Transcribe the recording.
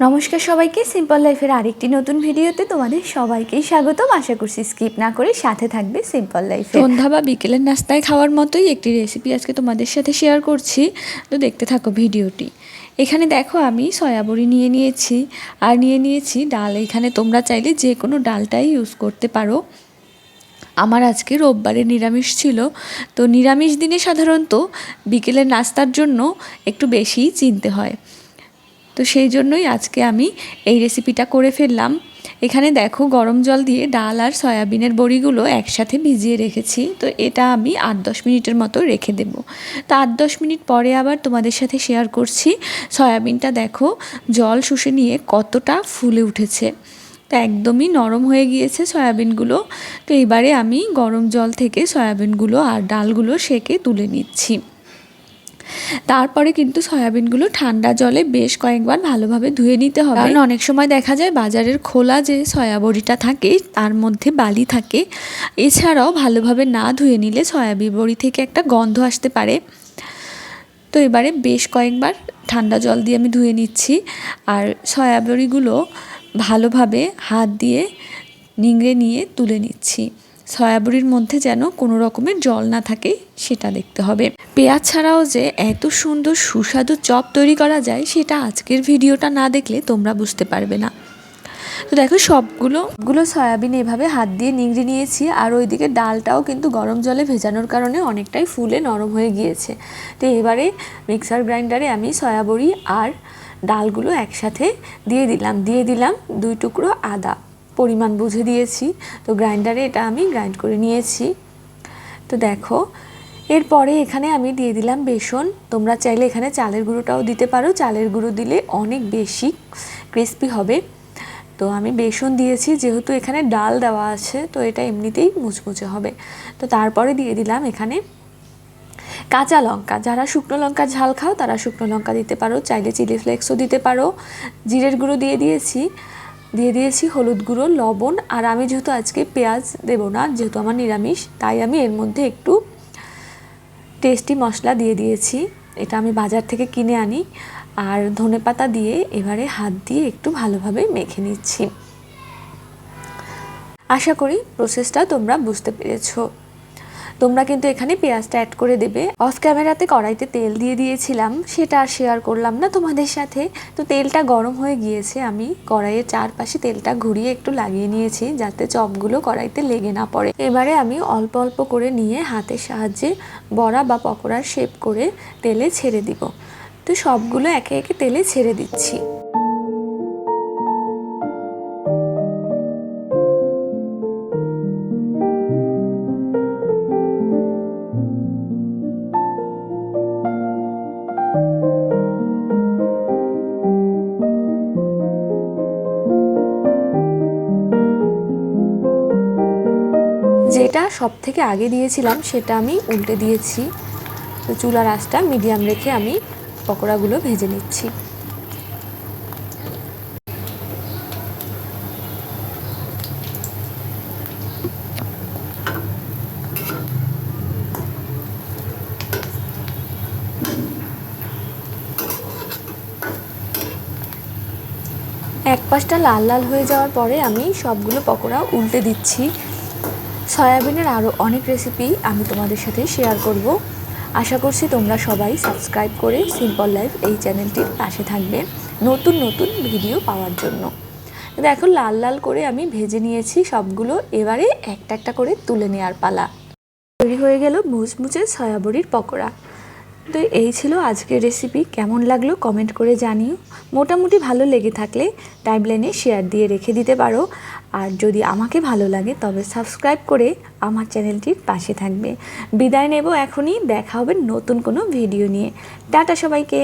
নমস্কার সবাইকে সিম্পল লাইফের আরেকটি নতুন ভিডিওতে তোমাদের সবাইকেই স্বাগতম। আশা করছি স্কিপ না করে সাথে থাকবে সিম্পল লাইফ সন্ধ্যা বা বিকেলের নাস্তায় খাওয়ার মতোই একটি রেসিপি আজকে তোমাদের সাথে শেয়ার করছি। তো দেখতে থাকো ভিডিওটি। এখানে দেখো আমি সয়াবড়ি নিয়ে নিয়েছি। আর নিয়ে নিয়েছি ডাল। এখানে তোমরা চাইলে যে কোনো ডালটাই ইউজ করতে পারো। আমার আজকে রোববারে নিরামিষ ছিল। তো নিরামিষ দিনে সাধারণত বিকেলের নাস্তার জন্য একটু বেশিই চিনতে হয়। তো সেই জন্যই আজকে আমি এই রেসিপিটা করে ফেললাম। এখানে দেখো গরম জল দিয়ে ডাল আর সয়াবিনের বড়িগুলো একসাথে ভিজিয়ে রেখেছি। তো এটা আমি আট দশ মিনিটের মতো রেখে দেব। তো আট দশ মিনিট পরে আবার তোমাদের সাথে শেয়ার করছি। সয়াবিনটা দেখো জল শুষে নিয়ে কতটা ফুলে উঠেছে। তো একদমই নরম হয়ে গিয়েছে সয়াবিনগুলো। তো এবারে আমি গরম জল থেকে সয়াবিনগুলো আর ডালগুলো সেকে তুলে নিচ্ছি। তারপরে কিন্তু সয়াবিনগুলো ঠান্ডা জলে বেশ কয়েকবার ভালোভাবে ধুয়ে নিতে হবে। কারণ অনেক সময় দেখা যায় বাজারের খোলা যে সয়াবড়িটা থাকে, তার মধ্যে বালি থাকে। এছাড়াও ভালোভাবে না ধুয়ে নিলে সয়াবিন বড়ি থেকে একটা গন্ধ আসতে পারে। তো এবারে বেশ কয়েকবার ঠান্ডা জল দিয়ে আমি ধুয়ে নিচ্ছি। আর সয়াবড়িগুলো ভালোভাবে হাত দিয়ে নিংড়ে নিয়ে তুলে নিচ্ছি। সয়াবড়ির মধ্যে যেন কোনো রকমের জল না থাকে, সেটা দেখতে হবে। পেঁয়াজ ছাড়াও যে এত সুন্দর সুস্বাদু চপ তৈরি করা যায়, সেটা আজকের ভিডিওটা না দেখলে তোমরা বুঝতে পারবে না। তো দেখো, সবগুলো গুলো সয়াবিন এভাবে হাত দিয়ে নিংড়ে নিয়েছি, আর ওইদিকে ডালটাও কিন্তু গরম জলে ভেজানোর কারণে অনেকটাই ফুলে নরম হয়ে গিয়েছে। তো এবারে মিক্সার গ্রাইন্ডারে আমি সয়াবড়ি আর ডালগুলো একসাথে দিয়ে দিলাম দিয়ে দিলাম দুই টুকরো আদা। পরিমাণ বুঝে দিয়েছি। তো গ্রাইন্ডারে এটা আমি গ্রাইন্ড করে নিয়েছি। তো দেখো, এরপরে এখানে আমি দিয়ে দিলাম বেসন। তোমরা চাইলে এখানে চালের গুঁড়োটাও দিতে পারো। চালের গুঁড়ো দিলে অনেক বেশি ক্রিস্পি হবে। তো আমি বেসন দিয়েছি, যেহেতু এখানে ডাল দেওয়া আছে, তো এটা এমনিতেই মুচমুচে হবে। তো তারপরে দিয়ে দিলাম এখানে কাঁচা লঙ্কা। যারা শুকনো লঙ্কা ঝাল খাও, তারা শুকনো লঙ্কা দিতে পারো। চাইলে চিলি ফ্লেক্সও দিতে পারো। জিরের গুঁড়ো দিয়ে দিয়েছি। দিয়ে দিয়েছি হলুদ গুঁড়ো, লবণ, আর আমি যেহেতু আজকে পেঁয়াজ দেব না, যেহেতু আমার নিরামিষ, তাই আমি এর মধ্যে একটু টেস্টি মশলা দিয়ে দিয়েছি। এটা আমি বাজার থেকে কিনে আনি, আর ধনে পাতা দিয়ে এবারে হাত দিয়ে একটু ভালোভাবে মেখে নিচ্ছি। আশা করি প্রসেসটা তোমরা বুঝতে পেরেছ। তোমরা কিন্তু এখানে পেঁয়াজটা অ্যাড করে দেবে। অফ ক্যামেরাতে কড়াইতে তেল দিয়ে দিয়েছিলাম, সেটা আর শেয়ার করলাম না তোমাদের সাথে। তো তেলটা গরম হয়ে গিয়েছে, আমি কড়াইয়ের চারপাশে তেলটা ঘুরিয়ে একটু লাগিয়ে নিয়েছি, যাতে চপগুলো কড়াইতে লেগে না পড়ে। এবারে আমি অল্প অল্প করে নিয়ে হাতের সাহায্যে বড়া বা পকোড়ার শেপ করে তেলে ছেড়ে দিব। তো সবগুলো একে একে তেলে ছেড়ে দিচ্ছি। যেটা সব থেকে আগে দিয়েছিলাম, সেটা আমি উল্টে দিয়েছি। তো চুলার আঁচটা মিডিয়াম রেখে আমি পকোড়াগুলো ভেজে নিচ্ছি। এক পাশটা লাল লাল হয়ে যাওয়ার পরে আমি সবগুলো পকোড়া উল্টে দিচ্ছি। সয়াবিনের আরও অনেক রেসিপি আমি তোমাদের সাথে শেয়ার করব। আশা করছি তোমরা সবাই সাবস্ক্রাইব করে সিম্পল লাইফ এই চ্যানেলটির পাশে থাকবে নতুন নতুন ভিডিও পাওয়ার জন্য। দেখো লাল লাল করে আমি ভেজে নিয়েছি সবগুলো, এবারে একটা একটা করে তুলে নেওয়ার পালা। তৈরি হয়ে গেল মুচমুচে সয়াবড়ির পকোড়া। তো এই ছিল আজকের রেসিপি কেমন লাগল কমেন্ট করে জানিও। মোটামুটি ভালো লেগে থাকলে টাইমলাইনে শেয়ার দিয়ে রেখে দিতে পারো। আর যদি আমাকে ভালো লাগে তবে সাবস্ক্রাইব করে আমার চ্যানেলটির পাশে থাকবে। বিদায় নেব এখনই। দেখা হবে নতুন কোনো ভিডিও নিয়ে। টাটা সবাইকে।